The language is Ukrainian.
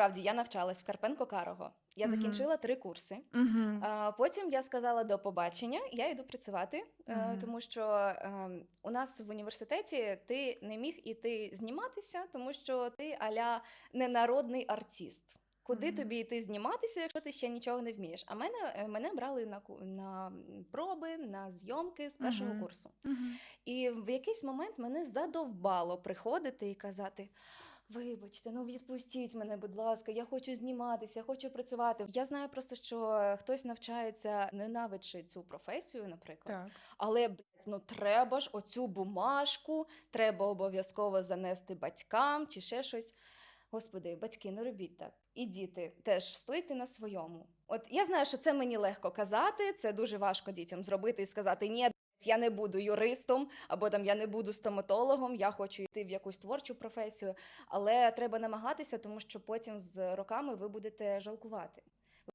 насправді я навчалась в Карпенко Карого. Я Мгм. закінчила три курси. Угу. А потім я сказала до побачення, я йду працювати, е, Мгм. тому що е, у нас в університеті ти не міг іти зніматися, тому що ти аля ненародний артист. Куди Мгм. тобі йти зніматися, якщо ти ще нічого не вмієш? А мене, е, мене брали на, на проби, на зйомки з першого Мгм. курсу. Угу. І в якийсь момент мене задовбало приходити і казати: Вибачте, ну відпустіть мене, будь ласка, я хочу зніматися, я хочу працювати. Я знаю просто, що хтось навчається ненавидячи цю професію, наприклад. Так. Але блядь, ну треба ж оцю бумажку, треба обов'язково занести батькам чи ще щось. Господи, батьки, не робіть так. І діти теж стойте на своєму. От я знаю, що це мені легко казати, це дуже важко дітям зробити і сказати: ні, я не буду юристом, або там я не буду стоматологом, я хочу йти в якусь творчу професію. Але треба намагатися, тому що потім з роками ви будете жалкувати.